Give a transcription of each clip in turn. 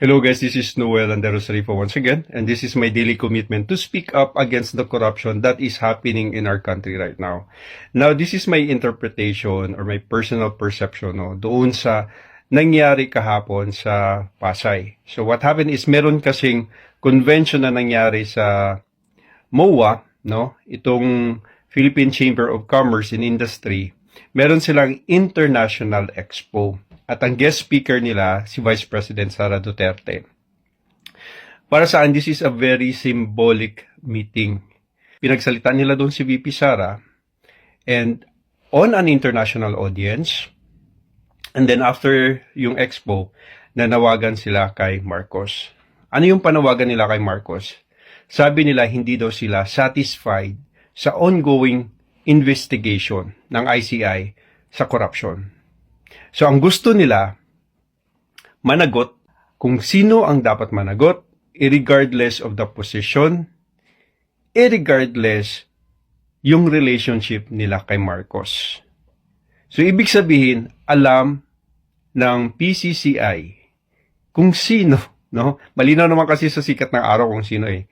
Hello guys, this is Noel Landeros Rifa once again, and this is my daily commitment to speak up against the corruption that is happening in our country right now. Now, this is my interpretation or my personal perception no, doon sa nangyari kahapon sa Pasay. So what happened is meron kasing convention na nangyari sa MOA, no? Itong Philippine Chamber of Commerce and Industry. Meron silang International Expo. At ang guest speaker nila, si Vice President Sara Duterte. Para saan, this is a very symbolic meeting. Pinagsalita nila doon si VP Sara and on an international audience. And then after yung expo, nanawagan sila kay Marcos. Ano yung panawagan nila kay Marcos? Sabi nila hindi daw sila satisfied sa ongoing investigation ng ICI sa corruption. So ang gusto nila, managot kung sino ang dapat managot, irregardless of the position, irregardless yung relationship nila kay Marcos. So ibig sabihin, alam ng PCCI kung sino, no? Malinaw naman kasi sa sikat ng araw kung sino eh.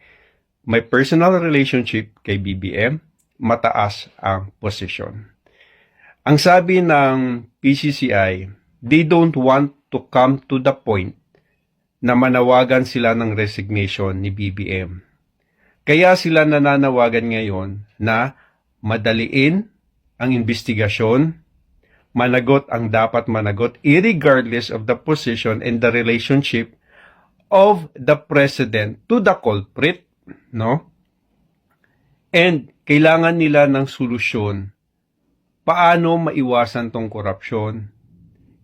May personal relationship kay BBM, mataas ang posisyon. Ang sabi ng PCCI, they don't want to come to the point na manawagan sila ng resignation ni BBM. Kaya sila nananawagan ngayon na madaliin ang investigasyon, managot ang dapat managot irregardless of the position and the relationship of the president to the culprit, no? And kailangan nila ng solusyon paano maiwasan tong korupsyon.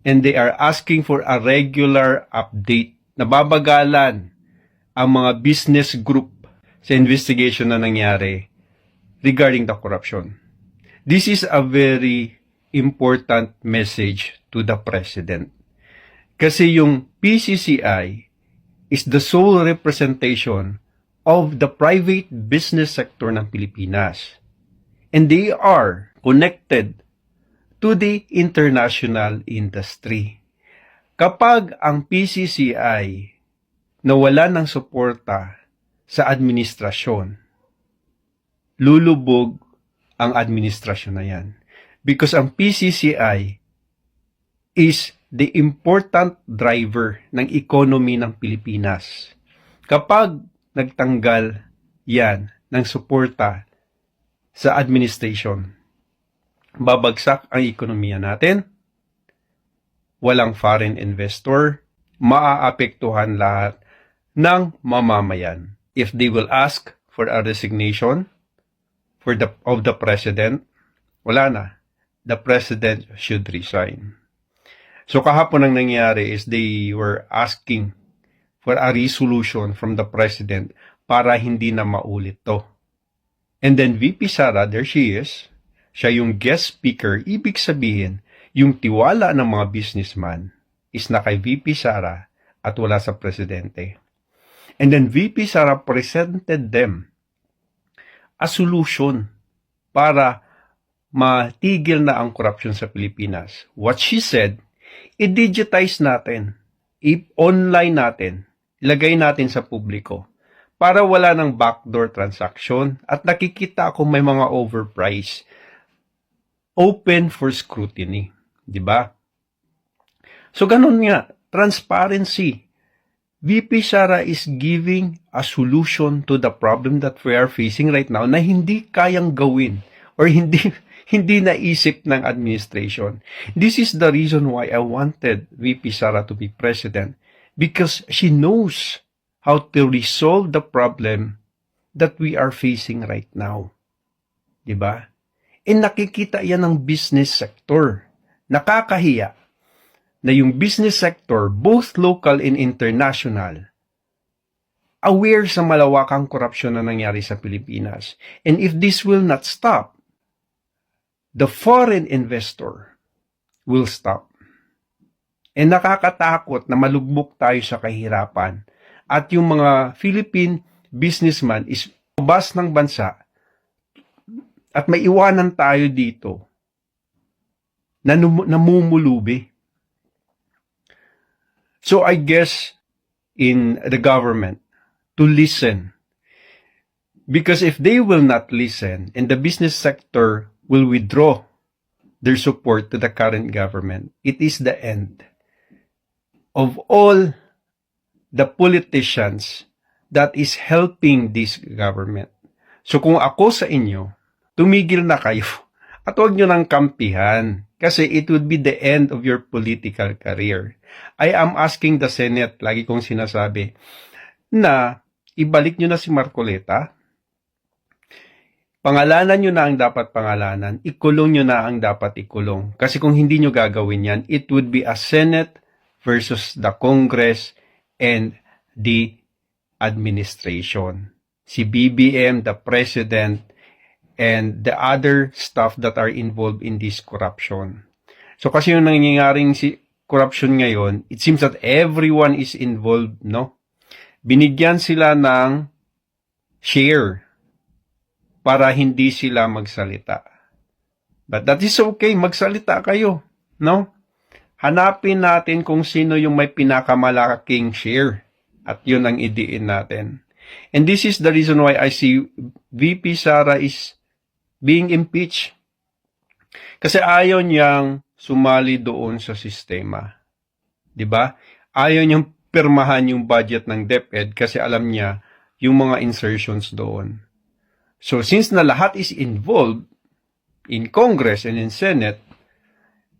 And they are asking for a regular update. Nababagalan ang mga business group sa investigation na nangyari regarding the corruption. This is a very important message to the President. Kasi yung PCCI is the sole representation of the private business sector ng Pilipinas. And they are connected to the international industry. Kapag ang PCCI nawala ng suporta sa administrasyon, lulubog ang administrasyon na yan. Because ang PCCI is the important driver ng economy ng Pilipinas. Kapag nagtanggal yan ng suporta sa administration, babagsak ang ekonomiya natin, walang foreign investor, maaapektuhan lahat ng mamamayan. If they will ask for a resignation for the of the president, wala na. The president should resign. So kahapon ang nangyari is they were asking for a resolution from the president para hindi na maulit to. And then VP Sara, there she is, siya yung guest speaker, ibig sabihin, yung tiwala ng mga businessman is na kay VP Sara at wala sa presidente. And then VP Sara presented them a solution para matigil na ang corruption sa Pilipinas. What she said, i-digitize natin, i-online natin, ilagay natin sa publiko para wala ng backdoor transaction at nakikita kung may mga overprice open for scrutiny. Di ba? So, ganun nga. Transparency. VP Sara is giving a solution to the problem that we are facing right now na hindi kayang gawin or hindi hindi naisip ng administration. This is the reason why I wanted VP Sara to be president because she knows how to resolve the problem that we are facing right now. 'Di ba? E nakikita yan ng business sector. Nakakahiya na yung business sector, both local and international, aware sa malawakang korupsyon na nangyari sa Pilipinas. And if this will not stop, the foreign investor will stop. And nakakatakot na malugmok tayo sa kahirapan at yung mga Philippine businessman is bas ng bansa at may iwanan tayo dito na namumulubi. So I guess in the government to listen. Because if they will not listen and the business sector will withdraw their support to the current government, it is the end of all the politicians that is helping this government. So kung ako sa inyo, tumigil na kayo at huwag nyo nang kampihan kasi it would be the end of your political career. I am asking the Senate, lagi kong sinasabi, na ibalik nyo na si Marcoleta, pangalanan nyo na ang dapat pangalanan, ikulong nyo na ang dapat ikulong. Kasi kung hindi nyo gagawin yan, it would be a Senate versus the Congress and the administration. Si BBM, the President, and the other stuff that are involved in this corruption. So kasi yung nangyayaring si corruption ngayon, it seems that everyone is involved, no? Binigyan sila ng share para hindi sila magsalita. But that is okay, magsalita kayo, no? Hanapin natin kung sino yung may pinakamalaking share at yun ang idiin natin. And this is the reason why I see VP Sara is being impeached. Kasi ayaw niyang sumali doon sa sistema. 'Di ba? Ayaw niyang pirmahan yung budget ng DepEd kasi alam niya yung mga insertions doon. So since na lahat is involved in Congress and in Senate,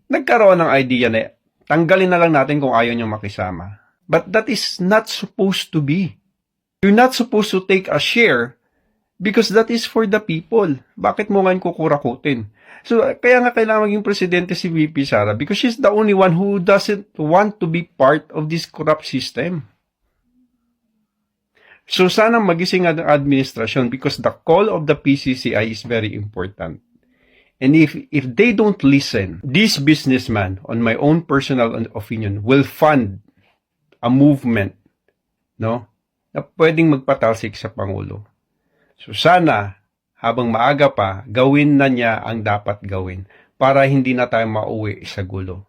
nagkaroon ng idea na tanggalin na lang natin kung ayaw niyang makisama. But that is not supposed to be. You're not supposed to take a share because that is for the people. Bakit mo ngayon kukurakutin? So, kaya nga kailangan maging presidente si VP Sara because she's the only one who doesn't want to be part of this corrupt system. So, sana magising ang administrasyon because the call of the PCCI is very important. And if, if they don't listen, this businessman, on my own personal opinion, will fund a movement, no, na pwedeng magpatalsik sa Pangulo. So sana, habang maaga pa, gawin na niya ang dapat gawin para hindi na tayo mauwi sa gulo.